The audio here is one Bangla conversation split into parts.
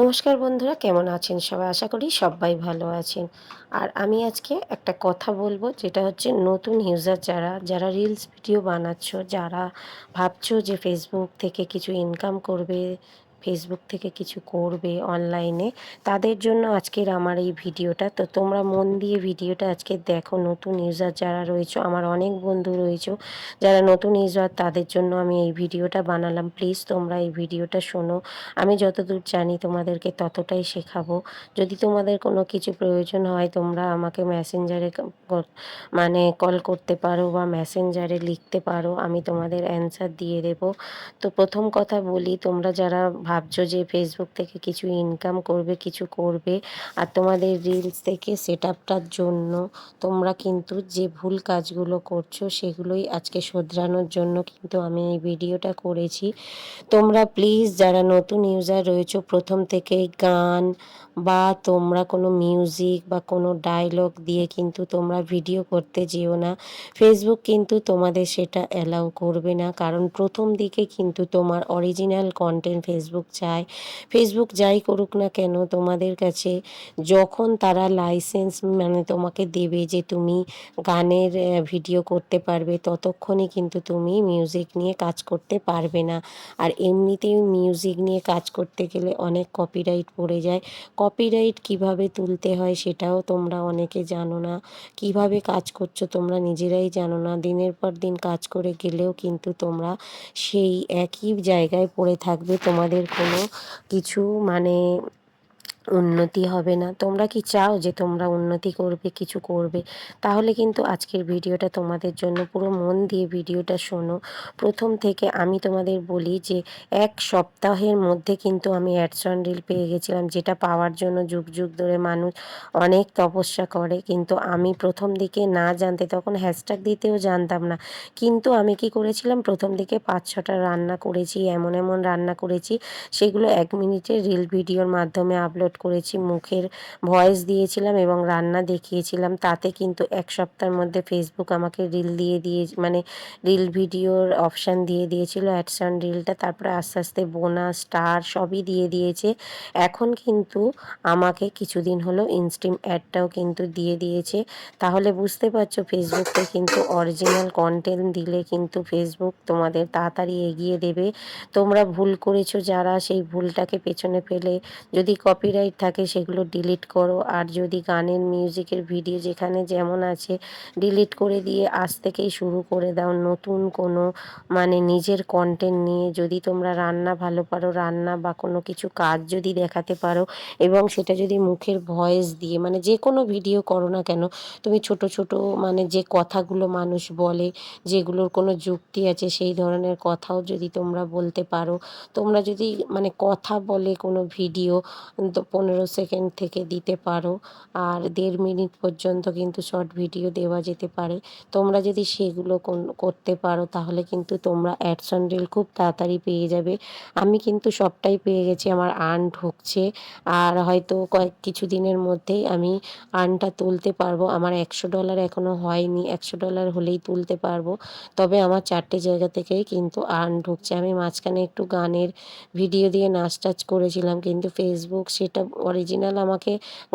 নমস্কার বন্ধুরা, কেমন আছেন সবাই? আশা করি সবাই ভালো আছেন। আর আমি আজকে একটা কথা বলব, যেটা হচ্ছে নতুন ইউজার যারা যারা রিলস ভিডিও বানাচ্ছ, যারা ভাবছ যে ফেসবুক থেকে কিছু ইনকাম করবে ফেসবুক থেকে কিছু করবে অনলাইনে তাদের জন্য আজকের আমার এই ভিডিওটা। তো তোমরা মন দিয়ে ভিডিওটা আজকে দেখো। নতুন ইউজার যারা রয়েছে, আমার অনেক বন্ধু রয়েছে, যারা নতুন ইউজার তাদের জন্য আমি এই ভিডিওটা বানালাম। প্লিজ তোমরা এই ভিডিওটা শোনো। আমি যতদূর জানি তোমাদেরকে ততটাই শেখাবো। যদি তোমাদের কোনো কিছু প্রয়োজন হয়, তোমরা আমাকে মেসেঞ্জারে মানে কল করতে পারো বা মেসেঞ্জারে লিখতে পারো। আমি তোমাদের অ্যান্সার দিয়ে দেব। তো প্রথম কথা বলি, তোমরা যারা ভাবছ যে ফেসবুক থেকে কিছু ইনকাম করবে, কিছু করবে আর তোমাদের রিলস থেকে সেট আপটার জন্য তোমরা কিন্তু যে ভুল কাজগুলো করছ সেগুলোই আজকে শোধরানোর জন্য কিন্তু আমি এই ভিডিওটা করেছি। তোমরা প্লিজ যারা নতুন ইউজার রয়েছো, প্রথম থেকেই গান বা তোমরা কোনো মিউজিক বা কোনো ডায়লগ দিয়ে কিন্তু তোমরা ভিডিও করতে যেও না। ফেসবুক কিন্তু তোমাদের সেটা অ্যালাউ করবে না। কারণ প্রথম দিকে কিন্তু তোমার অরিজিনাল কন্টেন্ট ফেসবুক চায়। ফেসবুক যাই করুক না কেন, তোমাদের কাছে যখন তারা লাইসেন্স মানে তোমাকে দেবে যে তুমি গানের ভিডিও করতে পারবে ততক্ষণই কিন্তু তুমি মিউজিক নিয়ে কাজ করতে পারবে না। আর এমনিতেই মিউজিক নিয়ে কাজ করতে গেলে অনেক কপিরাইট পড়ে যায়। কপিরাইট কীভাবে তুলতে হয় সেটাও তোমরা অনেকে জানো না। কীভাবে কাজ করছ তোমরা নিজেরাই জানো না। দিনের পর দিন কাজ করে গেলেও কিন্তু তোমরা সেই একই জায়গায় পড়ে থাকবে। তোমাদের কোনো কিছু মানে উন্নতি হবে না। তোমরা কি চাও যে তোমরা উন্নতি করবে, কিছু করবে? তাহলে কিন্তু আজকের ভিডিওটা তোমাদের জন্য পুরো মন দিয়ে ভিডিওটা শোনো। প্রথম থেকে আমি তোমাদের বলি যে এক সপ্তাহের মধ্যে কিন্তু আমি অ্যাডসন রিল পেয়ে গেছিলাম, যেটা পাওয়ার জন্য যুগ যুগ ধরে মানুষ অনেক তপস্যা করে। কিন্তু আমি প্রথম দিকে না জানতে, তখন হ্যাশট্যাগ দিতেও জানতাম না। কিন্তু আমি কি করেছিলাম? প্রথম দিকে পাঁচ, ছটা রান্না করেছি, এমন এমন রান্না করেছি, সেগুলো এক মিনিটের রিল ভিডিওর মাধ্যমে আপলোড আপলোড করেছি মুখের ভয়েস দিয়েছিলাম এবং রান্না দেখিয়েছিলাম। তাতে কিন্তু এক সপ্তাহের মধ্যে ফেসবুক আমাকে রিল দিয়ে দিয়ে মানে রিল ভিডিওর অপশান দিয়ে দিয়েছিল অ্যাডসান রিলটা তারপরে আস্তে আস্তে বোনা স্টার সবই দিয়ে দিয়েছে। এখন কিন্তু আমাকে কিছুদিন হলো ইনস্টিম অ্যাডটাও কিন্তু দিয়ে দিয়েছে। তাহলে বুঝতে পারছ ফেসবুককে কিন্তু অরিজিনাল কন্টেন্ট দিলে কিন্তু ফেসবুক তোমাদের তাড়াতাড়ি এগিয়ে দেবে। তোমরা ভুল করেছ যারা, সেই ভুলটাকে পেছনে ফেলে। যদি কপিরাইট কপিরাইট থাকে, সেগুলো ডিলিট করো। আর যদি গানের মিউজিকের ভিডিও যেখানে যেমন আছে ডিলিট করে দিয়ে আজ থেকেই শুরু করে দাও। নতুন কোনো মানে নিজের কন্টেন্ট নিয়ে যদি তোমরা রান্না ভালো পারো, রান্না বা কোনো কিছু কাজ যদি দেখাতে পারো এবং সেটা যদি মুখের ভয়েস দিয়ে মানে যে কোনো ভিডিও করো না কেন, তুমি ছোট ছোট মানে যে কথাগুলো মানুষ বলে, যেগুলোর কোনো যুক্তি আছে, সেই ধরনের কথাও যদি তোমরা বলতে পারো। তোমরা যদি মানে কথা বলে কোনো ভিডিও পনেরো সেকেন্ড থেকে দিতে পারো। আর দেড় মিনিট পর্যন্ত কিন্তু শর্ট ভিডিও দেওয়া যেতে পারে। তোমরা যদি সেগুলো করতে পারো, তাহলে কিন্তু তোমরা অ্যাডসন রিল খুব তাড়াতাড়ি পেয়ে যাবে। আমি কিন্তু সবটাই পেয়ে গেছি, আমার আর্ন ঢুকছে। আর হয়তো কয়েক কিছু দিনের মধ্যেই আমি আর্নটা তুলতে পারব। আমার একশো ডলার এখনও হয়নি, একশো ডলার হলেই তুলতে পারব। তবে আমার চারটে জায়গা থেকেই কিন্তু আর্ন ঢুকছে। আমি মাঝখানে একটু গানের ভিডিও দিয়ে নাচ টাচ করেছিলাম, কিন্তু ফেসবুক সেটা অরিজিনাল আমাকে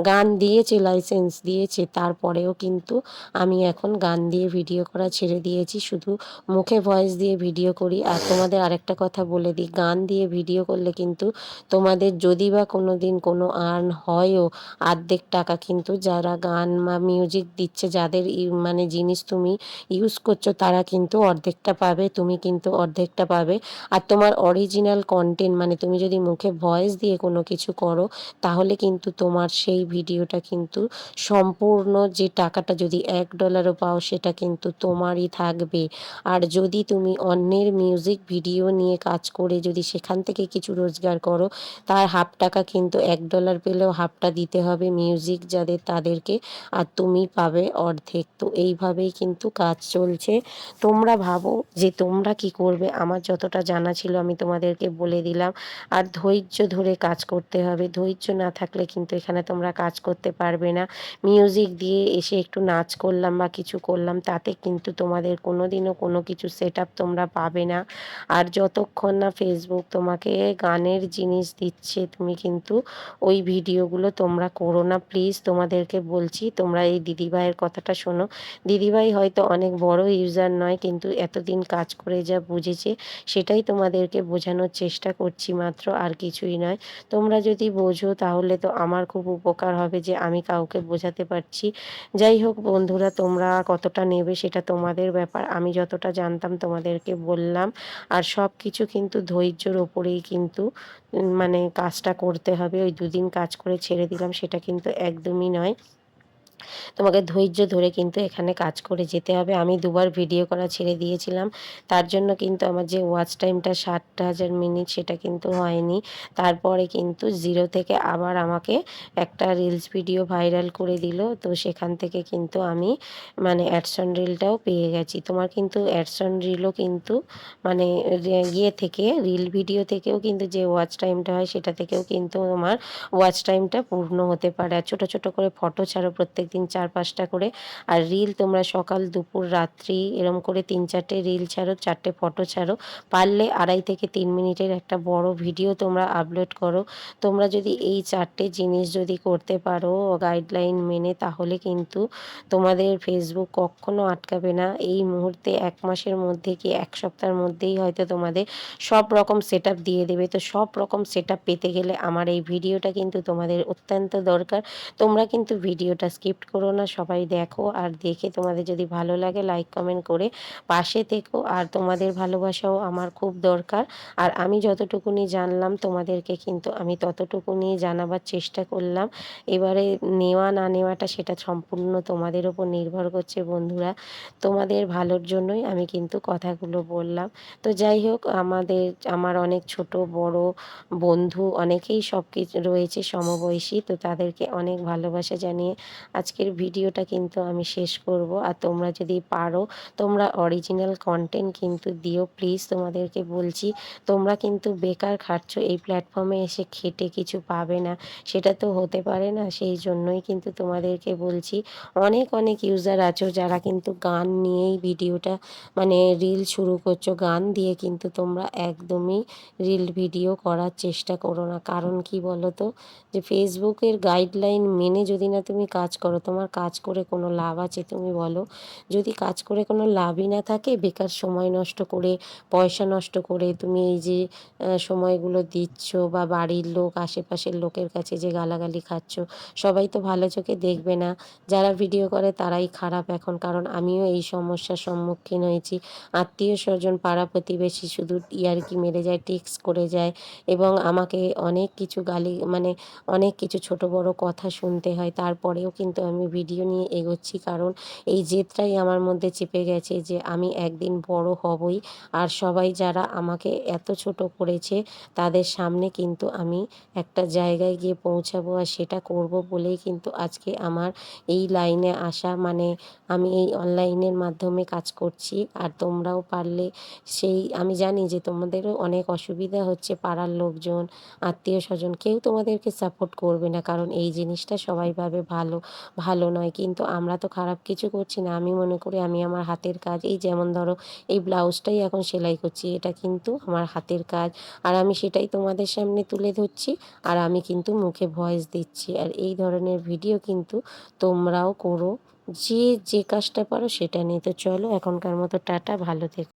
গান দিয়েছে লাইসেন্স দিয়েছে, তারপরেও কিন্তু আমি এখন গান দিয়ে ভিডিও করা ছেড়ে দিয়েছি। শুধু মুখে ভয়েস দিয়ে ভিডিও করি। আর তোমাদের আরেকটা কথা বলে দিই, গান দিয়ে ভিডিও করলে কিন্তু তোমাদের যদি বা কোনো দিন কোনো আর্ন হয়ও আর্ধেক টাকা কিন্তু যারা গান বা মিউজিক দিচ্ছে, যাদের মানে জিনিস তুমি ইউজ করছ, তারা কিন্তু অর্ধেকটা পাবে, তুমি কিন্তু অর্ধেকটা পাবে। আর তোমার অরিজিনাল কন্টেন্ট মানে তুমি যদি মুখে ভয়েস দিয়ে কোনো কিছু করো তাহলে কিন্তু তোমার সেই ভিডিওটা কিন্তু সম্পূর্ণ যে টাকাটা যদি এক ডলারও পাও সেটা কিন্তু তোমারই থাকবে। আর যদি তুমি অন্যের মিউজিক ভিডিও নিয়ে কাজ করে যদি সেখান থেকে কিছু রোজগার করো, তার হাফ টাকা কিন্তু এক ডলার পেলেও হাফটা দিতে হবে মিউজিক যাদের তাদেরকে, আর তুমি পাবে অর্ধেক। তো এইভাবেই কিন্তু কাজ চলছে। তোমরা ভাবো যে তোমরা কি করবে? আমার যতটা জানা ছিল আমি তোমাদেরকে বলে দিলাম। আর ধৈর্য ধরে কাজ করতে হবে। ধৈর্য না থাকলে কিন্তু এখানে তোমরা কাজ করতে পারবে না। মিউজিক দিয়ে এসে একটু নাচ করলাম বা কিছু করলাম, তাতে কিন্তু তোমাদের কোনো দিনও কোনো কিছু সেট তোমরা পাবে না। আর যতক্ষণ না ফেসবুক তোমাকে গানের জিনিস দিচ্ছে, তুমি কিন্তু ওই ভিডিওগুলো তোমরা করো না। প্লিজ তোমাদেরকে বলছি, তোমরা এই দিদিভাইয়ের কথাটা শোনো। দিদিভাই হয়তো অনেক বড় ইউজার নয়, কিন্তু এতদিন কাজ করে যা বুঝেছে, সেটাই তোমাদেরকে বোঝানোর চেষ্টা করছি মাত্র, আর কিছুই নয়। তোমরা যদি বোঝো তাহলে তো আমার খুব উপকার হবে যে আমি কাউকে বোঝাতে পারছি। যাই হোক বন্ধুরা, তোমরা কতটা নেবে সেটা তোমাদের ব্যাপার। আমি যতটা জানতাম তোমাদেরকে বললাম। আর সব কিছু কিন্তু ধৈর্যর ওপরেই কিন্তু মানে কাজটা করতে হবে। ওই দুদিন কাজ করে ছেড়ে দিলাম, সেটা কিন্তু একদমই নয়। তোমাকে ধৈর্য ধরে কিন্তু এখানে কাজ করে যেতে হবে। আমি দুবার ভিডিও করা ছেড়ে দিয়েছিলাম। তার জন্য কিন্তু আমার যে ওয়াচ টাইমটা ষাট হাজার মিনিট সেটা কিন্তু হয়নি। তারপরে কিন্তু জিরো থেকে আবার আমাকে একটা রিলস ভিডিও ভাইরাল করে দিল। তো সেখান থেকে কিন্তু আমি মানে অ্যাডসন রিলটাও পেয়ে গেছি। তোমার কিন্তু অ্যাডসন রিলও কিন্তু মানে ইয়ে থেকে রিল ভিডিও থেকেও কিন্তু যে ওয়াচ টাইমটা হয় সেটা থেকেও কিন্তু তোমার ওয়াচ টাইমটা পূর্ণ হতে পারে। আর ছোটো ছোটো করে ফটো ছাড়ো প্রত্যেক দিন চার পাঁচটা করে। আর রিল তোমরা সকাল, দুপুর, রাত্রি এরম করে তিন চারটে রিল ছাড়ো, চারটে ফটো ছাড়ো। পারলে আড়াই থেকে তিন মিনিটের একটা বড় ভিডিও তোমরা আপলোড করো। তোমরা যদি এই চারটে জিনিস যদি করতে পারো গাইডলাইন মেনে, তাহলে কিন্তু তোমাদের ফেসবুক কখনো আটকাবে না। এই মুহূর্তে এক মাসের মধ্যে কি এক সপ্তাহের মধ্যেই হয়তো তোমাদের সব রকম সেট দিয়ে দেবে। তো সব রকম সেট পেতে গেলে আমার এই ভিডিওটা কিন্তু তোমাদের অত্যন্ত দরকার। তোমরা কিন্তু ভিডিওটা স্কিপ করো না। সবাই দেখো। আর দেখে তোমাদের যদি ভালো লাগে লাইক কমেন্ট করে পাশে থেকো। আর তোমাদের ভালোবাসাও আমার খুব দরকার। আর আমি যতটুকুনি জানলাম, তোমাদেরকে কিন্তু আমি ততটুকুনি জানাবার চেষ্টা করলাম। এবারে নেওয়া, না নেওয়াটা সেটা সম্পূর্ণ তোমাদের ওপর নির্ভর করছে বন্ধুরা। তোমাদের ভালোর জন্যই আমি কিন্তু কথাগুলো বললাম। তো যাই হোক, আমাদের, আমার অনেক ছোট, বড় বন্ধু অনেকেই সব কিছু রয়েছে সমবয়সী। তো তাদেরকে অনেক ভালোবাসা জানিয়ে আজকের ভিডিওটা কিন্তু আমি শেষ করব। আর তোমরা যদি পারো, তোমরা অরিজিনাল কন্টেন্ট কিন্তু দিও প্লিজ তোমাদেরকে বলছি। তোমরা কিন্তু বেকার খাচ্ছ, এই প্ল্যাটফর্মে এসে খেটে কিছু পাবে না। সেটা তো হতে পারে না, সেই জন্যই কিন্তু তোমাদেরকে বলছি। অনেক অনেক ইউজার আছো যারা কিন্তু গান নিয়েই ভিডিওটা মানে রিল শুরু করছ। গান দিয়ে কিন্তু তোমরা একদমই রিল ভিডিও করার চেষ্টা করো না। কারণ কি বলো তো যে ফেসবুকের গাইডলাইন মেনে যদি না তুমি কাজ করো, তোমার কাজ করে কোনো লাভ আছে তুমি বলো। যদি কাজ করে কোনো লাভই না থাকে, বেকার সময় নষ্ট করে, পয়সা নষ্ট করে তুমি এই যে সময়গুলো দিচ্ছ বা বাড়ির লোক, আশেপাশের লোকের কাছে যে গালাগালি খাচ্ছ, সবাই তো ভালো চোখে দেখবে না। যারা ভিডিও করে তারাই খারাপ এখন, কারণ আমিও এই সমস্যার সম্মুখীন হয়েছি। আত্মীয় স্বজন, পাড়া প্রতিবেশী শুধু ইয়ারকি মেরে যায়, টিক্স করে যায় এবং আমাকে অনেক কিছু গালি মানে অনেক কিছু ছোট বড় কথা শুনতে হয়। তারপরেও কিন্তু আমি ভিডিও নিয়ে এগোচ্ছি। কারণ এই জেদটাই আমার মধ্যে চেপে গেছে যে আমি একদিন বড় হবই। আর সবাই যারা আমাকে এত ছোট করেছে, তাদের সামনে কিন্তু আমি একটা জায়গায় গিয়ে পৌঁছাবো আর সেটা করব বলেই কিন্তু আজকে আমার এই লাইনে আসা। মানে আমি এই অনলাইনের মাধ্যমে কাজ করছি। আর তোমরাও পারলে সেই, আমি জানি যে তোমাদেরও অনেক অসুবিধা হচ্ছে পাড়ার লোকজন, আত্মীয় স্বজন, কেউ তোমাদেরকে সাপোর্ট করবে না। কারণ এই জিনিসটা সবাই ভাবে ভালো ভালো নয়। কিন্তু আমরা তো খারাপ কিছু করছি না। আমি মনে করি আমি আমার হাতের কাজ, এই যেমন ধরো এই ব্লাউজটাই এখন সেলাই করছি, এটা কিন্তু আমার হাতের কাজ। আর আমি সেটাই তোমাদের সামনে তুলে ধরছি আর আমি কিন্তু মুখে ভয়েস দিচ্ছি। আর এই ধরনের ভিডিও কিন্তু তোমরাও করো। যে যে কাজটা পারো সেটা নিয়ে। তো চলো এখনকার মতো টাটা, ভালো থেকো।